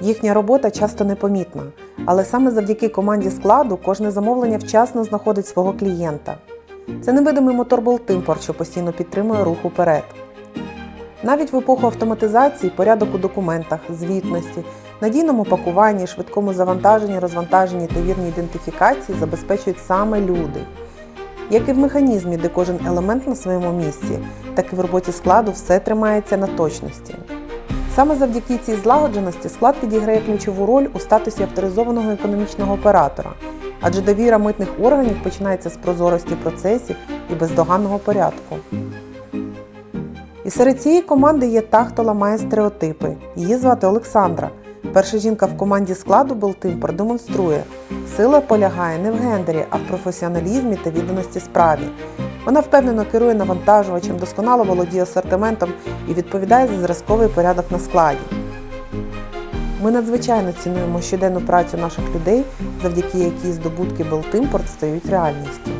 Їхня робота часто непомітна, але саме завдяки команді складу кожне замовлення вчасно знаходить свого клієнта. Це невидимий мотор Болтимпорт, що постійно підтримує рух уперед. Навіть в епоху автоматизації порядок у документах, звітності, надійному пакуванні, швидкому завантаженні, розвантаженні та вірній ідентифікації забезпечують саме люди. Як і в механізмі, де кожен елемент на своєму місці, так і в роботі складу все тримається на точності. Саме завдяки цій злагодженості склад відіграє ключову роль у статусі авторизованого економічного оператора, адже довіра митних органів починається з прозорості процесів і бездоганного порядку. І серед цієї команди є та, хто ламає стереотипи. Її звати Олександра. Перша жінка в команді складу Белтим продемонструє, сила полягає не в гендері, а в професіоналізмі та відданості справі. Вона впевнено керує навантажувачем, досконало володіє асортиментом і відповідає за зразковий порядок на складі. Ми надзвичайно цінуємо щоденну працю наших людей, завдяки якій здобутки Белтимпорт стають реальністю.